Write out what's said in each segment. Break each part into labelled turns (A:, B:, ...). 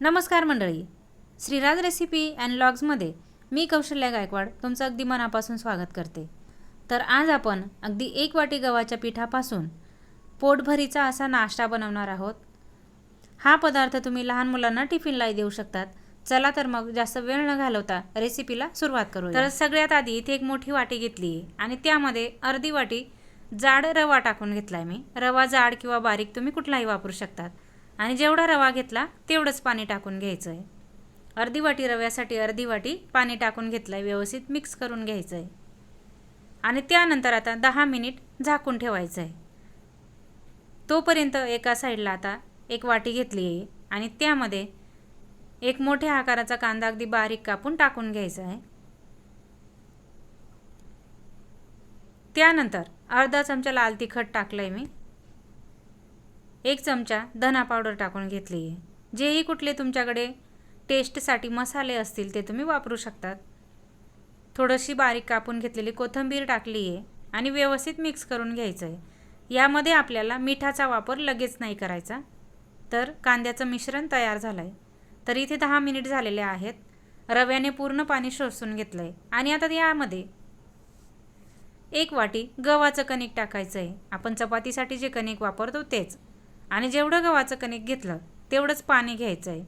A: नमस्कार मंडळी. Shriraj recipe and लॉग्समध्ये मी कौशल्या गायकवाड तुमचं अगदी मनापासून स्वागत करते. तर आज आपण अगदी एक वाटी गव्हाच्या पिठापासून पोटभरीचा असा नाश्ता बनवणार आहोत. हा पदार्थ तुम्ही लहान मुलांना टिफिनलाही देऊ शकतात. चला तर मग जास्त वेळ न घालवता रेसिपीला सुरुवात करू तर सगळ्यात आधी इथे एक मोठी वाटी घेतली आहे आणि त्यामध्ये अर्धी वाटी जाड रवा टाकून घेतला आहे मी. रवा जाड किंवा बारीक तुम्ही कुठलाही वापरू शकतात. आणि जेवढा रवा घेतला तेवढंच पाणी टाकून घ्यायचं आहे अर्धी वाटी रव्यासाठी अर्धी वाटी पाणी टाकून घेतलं आहे व्यवस्थित मिक्स करून घ्यायचं आहे आणि त्यानंतर आता दहा मिनिट झाकून ठेवायचं आहे तोपर्यंत एका साईडला आता एक वाटी घेतली आहे आणि त्यामध्ये एक मोठ्या आकाराचा कांदा अगदी बारीक कापून टाकून घ्यायचा आहे त्यानंतर अर्धा चमचा लाल तिखट टाकलं आहे मी. एक चमचा धना पावडर टाकून घेतली. आहे जेही कुठले तुमच्याकडे टेस्टसाठी मसाले असतील ते तुम्ही वापरू शकतात. थोडीशी बारीक कापून घेतलेली कोथिंबीर टाकली आहे आणि व्यवस्थित मिक्स करून घ्यायचं आहे यामध्ये आपल्याला मिठाचा वापर लगेच नाही करायचा. तर कांद्याचं मिश्रण तयार झालं आहे तर इथे दहा मिनिट झालेले आहेत. रव्याने पूर्ण पाणी शोषून घेतलं आहे आणि आता यामध्ये एक वाटी गव्हाचं कणिक टाकायचं आहे आपण चपातीसाठी जे कणिक वापरतो तेच. आणि जेवढं गव्हाचं कणिक घेतलं तेवढंच पाणी घ्यायचं आहे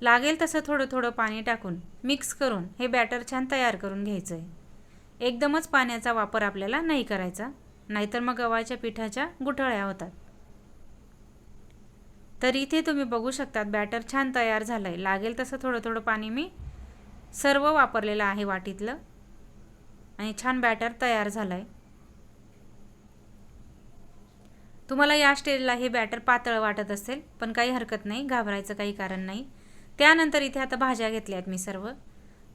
A: लागेल तसं थोडं थोडं पाणी टाकून मिक्स करून हे बॅटर छान तयार करून घ्यायचं आहे एकदमच पाण्याचा वापर आपल्याला नाही करायचा नाहीतर मग गव्हाच्या पिठाच्या गुठळ्या होतात. तर इथे तुम्ही बघू शकतात बॅटर छान तयार झालं आहे लागेल तसं थोडं थोडं पाणी मी सर्व वापरलेलं आहे वाटीतलं. आणि छान बॅटर तयार झालं आहे तुम्हाला या स्टेजला हे बॅटर पातळ वाटत असेल पण काही हरकत नाही घाबरायचं काही कारण नाही. त्यानंतर इथे आता भाज्या घेतल्या आहेत मी सर्व.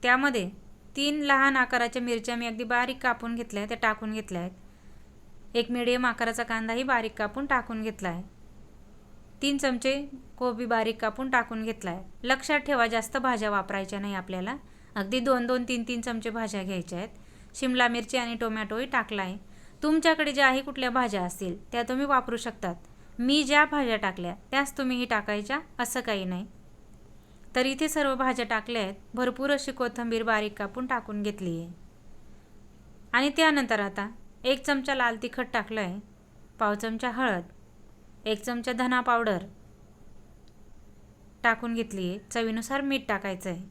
A: त्यामध्ये तीन लहान आकाराच्या मिरच्या मी अगदी बारीक कापून घेतल्या आहेत त्या टाकून घेतल्या आहेत. एक मिडियम आकाराचा कांदाही बारीक कापून टाकून घेतला आहे. तीन चमचे कोबी बारीक कापून टाकून घेतला आहे. लक्षात ठेवा जास्त भाज्या वापरायच्या नाही आपल्याला. अगदी दोन दोन तीन तीन चमचे भाज्या घ्यायच्या आहेत. शिमला मिरची आणि टोमॅटोही टाकला आहे. तुमच्याकडे ज्या आहे कुठल्या भाज्या असतील त्या तुम्ही वापरू शकतात. मी ज्या भाज्या टाकल्या त्याच तुम्हीही टाकायच्या असं काही नाही. तर इथे सर्व भाज्या टाकल्या आहेत भरपूर अशी कोथिंबीर बारीक कापून टाकून घेतली आहे. आणि त्यानंतर आता एक चमचा लाल तिखट टाकलं आहे पाव चमचा हळद एक चमचा धना पावडर टाकून घेतली आहे. चवीनुसार मीठ टाकायचं आहे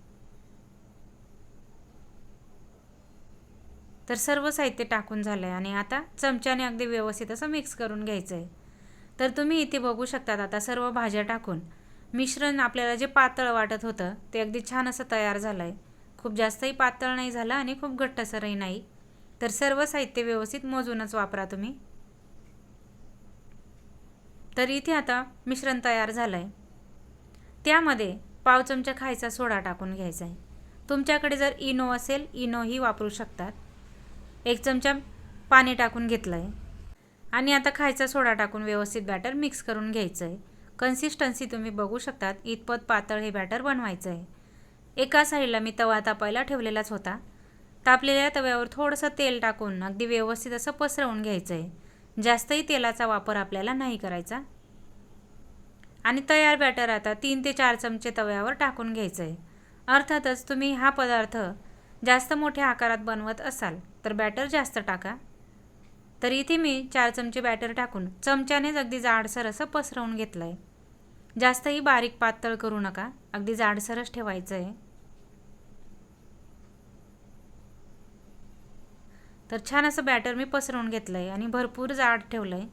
A: तर सर्व साहित्य टाकून झालं आहे आणि आता चमच्याने अगदी व्यवस्थित असं मिक्स करून घ्यायचं आहे तर तुम्ही इथे बघू शकतात आता सर्व भाज्या टाकून. मिश्रण आपल्याला जे पातळ वाटत होतं ते अगदी छान असं तयार झालं आहे खूप जास्तही पातळ नाही झालं आणि खूप घट्टसरही नाही. तर सर्व साहित्य व्यवस्थित मोजूनच वापरा तुम्ही. तर इथे आता मिश्रण तयार झालं आहे त्यामध्ये पाव चमचा खायचा सोडा टाकून घ्यायचा आहे तुमच्याकडे जर इनो असेल इनोही वापरू शकतात. एक चमचा पाणी टाकून घेतलं आहे आणि आता खायचा सोडा टाकून व्यवस्थित बॅटर मिक्स करून घ्यायचं आहे कन्सिस्टन्सी तुम्ही बघू शकतात. इतपत पातळ हे बॅटर बनवायचं आहे एका साईडला मी तवा तापायला ठेवलेलाच होता. तापलेल्या तव्यावर थोडंसं तेल टाकून अगदी व्यवस्थित असं पसरवून घ्यायचं आहे जास्तही तेलाचा वापर आपल्याला नाही करायचा. आणि तयार बॅटर आता तीन ते चार चमचे तव्यावर टाकून घ्यायचं आहे अर्थातच तुम्ही हा पदार्थ जास्त मोठ्या आकारात बनवत असाल. तर बॅटर जास्त टाका. तर इथे मी चार चमचे बॅटर टाकून चमच्यानेच अगदी जाडसर असं पसरवून घेतलं आहे जास्तही बारीक पातळ करू नका. अगदी जाडसरच ठेवायचं आहे तर छान असं बॅटर मी पसरवून घेतलं आहे आणि भरपूर जाड ठेवलं आहे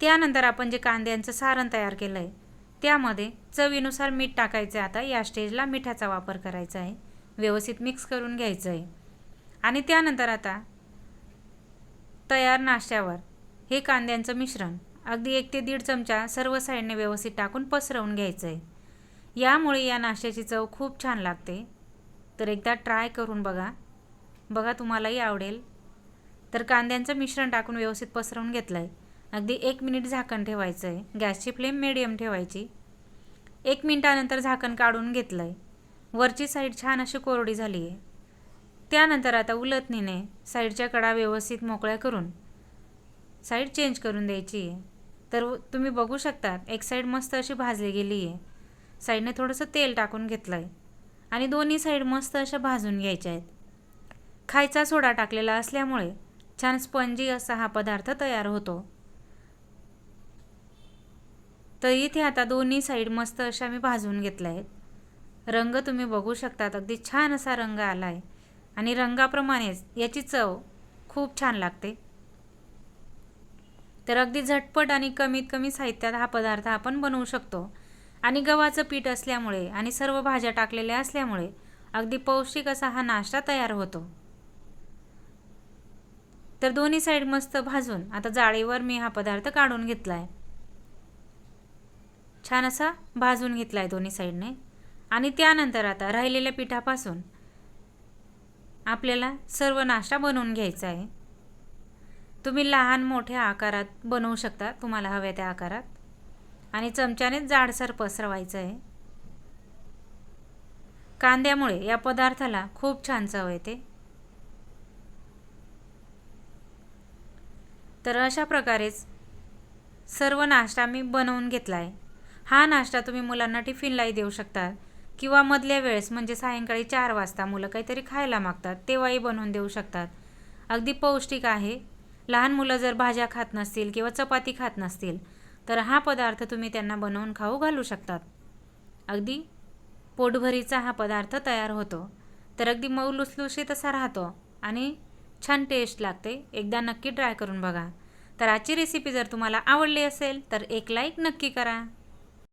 A: त्यानंतर आपण जे कांद्यांचं सारण तयार केलं आहे त्यामध्ये चवीनुसार मीठ टाकायचं आहे आता या स्टेजला मिठाचा वापर करायचा आहे व्यवस्थित मिक्स करून घ्यायचं आहे आणि त्यानंतर आता तयार नाश्त्यावर. हे कांद्यांचं मिश्रण अगदी एक ते दीड चमचा सर्व साईडने व्यवस्थित टाकून पसरवून घ्यायचं आहे यामुळे या नाश्त्याची चव खूप छान लागते. तर एकदा ट्राय करून बघा. बघा तुम्हालाही आवडेल. तर कांद्यांचं मिश्रण टाकून व्यवस्थित पसरवून घेतलं आहे अगदी एक मिनिट झाकण ठेवायचं आहे गॅसची फ्लेम मिडियम ठेवायची. एक मिनटानंतर झाकण काढून घेतलं आहे वरची साईड छान अशी कोरडी झाली आहे त्यानंतर आता उलटणीने साईडच्या कडा व्यवस्थित मोकळ्या करून साईड चेंज करून द्यायची आहे. तर तुम्ही बघू शकता एक साईड मस्त अशी भाजली गेली आहे. साईडने थोडंसं तेल टाकून घेतलं आहे आणि दोन्ही साईड मस्त अशा भाजून घ्यायच्या आहेत. खायचा सोडा टाकलेला असल्यामुळे छान स्पंजी असा हा पदार्थ तयार होतो. तर इथे आता दोन्ही साईड मस्त अशा मी भाजून घेतल्या आहेत. रंग तुम्ही बघू शकतात अगदी छान असा रंग आला आहे आणि रंगाप्रमाणेच याची चव खूप छान लागते. तर अगदी झटपट आणि कमीत कमी साहित्यात हा पदार्थ आपण बनवू शकतो. आणि गव्हाचं पीठ असल्यामुळे आणि सर्व भाज्या टाकलेल्या असल्यामुळे अगदी पौष्टिक असा हा नाश्ता तयार होतो. तर दोन्ही साईड मस्त भाजून आता जाळीवर मी हा पदार्थ काढून घेतला आहे छान असा भाजून घेतला आहे दोन्ही साईडने आणि त्यानंतर आता राहिलेल्या पिठापासून आपल्याला सर्व नाश्ता बनवून घ्यायचा आहे. तुम्ही लहान मोठ्या आकारात बनवू शकता तुम्हाला हव्या त्या आकारात. आणि चमच्यानेच जाडसर पसरवायचं आहे. कांद्यामुळे या पदार्थाला खूप छान चव येते. तर अशा प्रकारेच सर्व नाश्ता मी बनवून घेतला आहे हा नाश्ता तुम्ही मुलांना टिफिनलाही देऊ शकता. किंवा मधल्या वेळेस म्हणजे सायंकाळी चार वाजता मुलं काहीतरी खायला मागतात तेव्हाही बनवून देऊ शकतात. अगदी पौष्टिक आहे. लहान मुलं जर भाज्या खात नसतील किंवा चपाती खात नसतील तर हा पदार्थ तुम्ही त्यांना बनवून खाऊ घालू शकतात. अगदी पोटभरीचा हा पदार्थ तयार होतो. तर अगदी मऊ लुसलुशीत असा राहतो आणि छान टेस्ट लागते. एकदा नक्की ट्राय करून बघा. तर आजची रेसिपी जर तुम्हाला आवडली असेल तर एक लाईक नक्की करा.